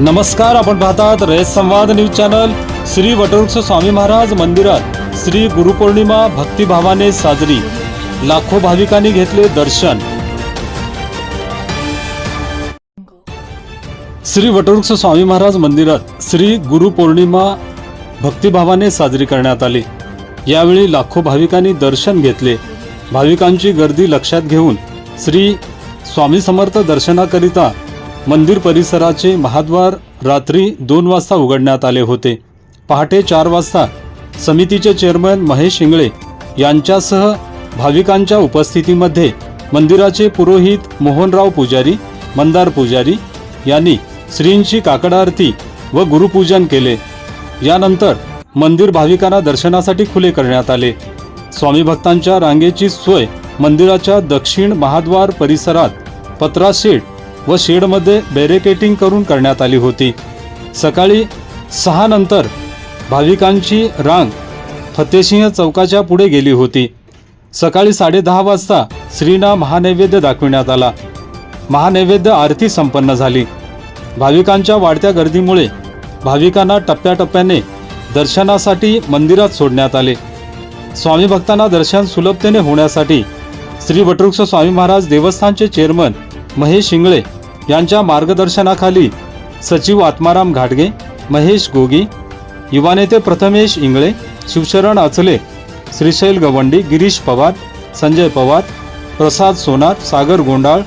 नमस्कार आपण पाहतात रयत संवाद न्यूज चॅनल. श्री वटवृक्ष स्वामी महाराज मंदिरात श्री गुरुपौर्णिमा भक्तिभावाने साजरी. लाखो भाविकांनी घेतले दर्शन. श्री वटवृक्ष स्वामी महाराज मंदिरात श्री गुरुपौर्णिमा भक्तिभावाने साजरी करण्यात आली. यावेळी लाखो भाविकांनी दर्शन घेतले. भाविकांची गर्दी लक्षात घेऊन श्री स्वामी समर्थ दर्शनाकरिता मंदिर परिसराचे महाद्वार रात्री दोन वाजता उघडण्यात आले होते. पहाटे चार वाजता समितीचे चेअरमन महेश इंगळे यांच्यासह भाविकांच्या उपस्थितीमध्ये मंदिराचे पुरोहित मोहनराव पुजारी मंदार पुजारी यांनी श्रींची काकड आरती व गुरुपूजन केले. यानंतर मंदिर भाविकांना दर्शनासाठी खुले करण्यात आले. स्वामी भक्तांच्या रांगेची सोय मंदिराच्या दक्षिण महाद्वार परिसरात पत्रा शेठ व शेडमध्ये बॅरिकेटिंग करून करण्यात आली होती. सकाळी सहा नंतर भाविकांची रांग फतेसिंह चौकाच्या पुढे गेली होती. सकाळी साडेदहा वाजता श्रीना महानैवेद्य दाखविण्यात आला. महानैवेद्य आरती संपन्न झाली. भाविकांच्या वाढत्या गर्दीमुळे भाविकांना टप्प्याटप्प्याने दर्शनासाठी मंदिरात सोडण्यात आले. स्वामी भक्तांना दर्शन सुलभतेने होण्यासाठी श्री वटवृक्ष स्वामी महाराज देवस्थानचे चेअरमन महेश शिंगळे यांच्या मार्गदर्शनाखाली सचिव आत्माराम घाटगे महेश गोगी युवा नेते प्रथमेश इंगळे शिवशरण अचले श्रीशैल गवंडी गिरीश पवार संजय पवार प्रसाद सोनार सागर गोंडाळ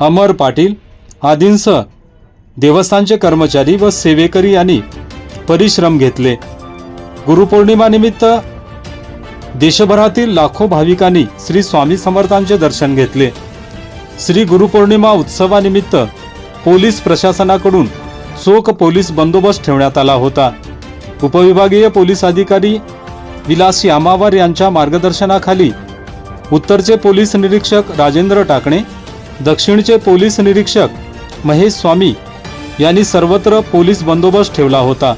अमर पाटील आदींसह देवस्थानचे कर्मचारी व सेवेकरी यांनी परिश्रम घेतले. गुरुपौर्णिमानिमित्त देशभरातील लाखो भाविकांनी श्री स्वामी समर्थांचे दर्शन घेतले. श्री गुरुपौर्णिमा उत्सवानिमित्त पोलीस प्रशासनाकडून चोख पोलीस बंदोबस्त ठेवण्यात आला होता. उपविभागीय पोलीस अधिकारी विलास यामावर यांच्या मार्गदर्शनाखाली उत्तरचे पोलीस निरीक्षक राजेंद्र टाकणे दक्षिणचे पोलीस निरीक्षक महेश स्वामी यांनी सर्वत्र पोलीस बंदोबस्त ठेवला होता.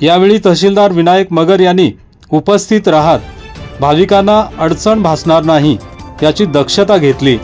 यावेळी तहसीलदार विनायक मगर यांनी उपस्थित राहत भाविकांना अडचण भासणार नाही याची दक्षता घेतली.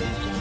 removed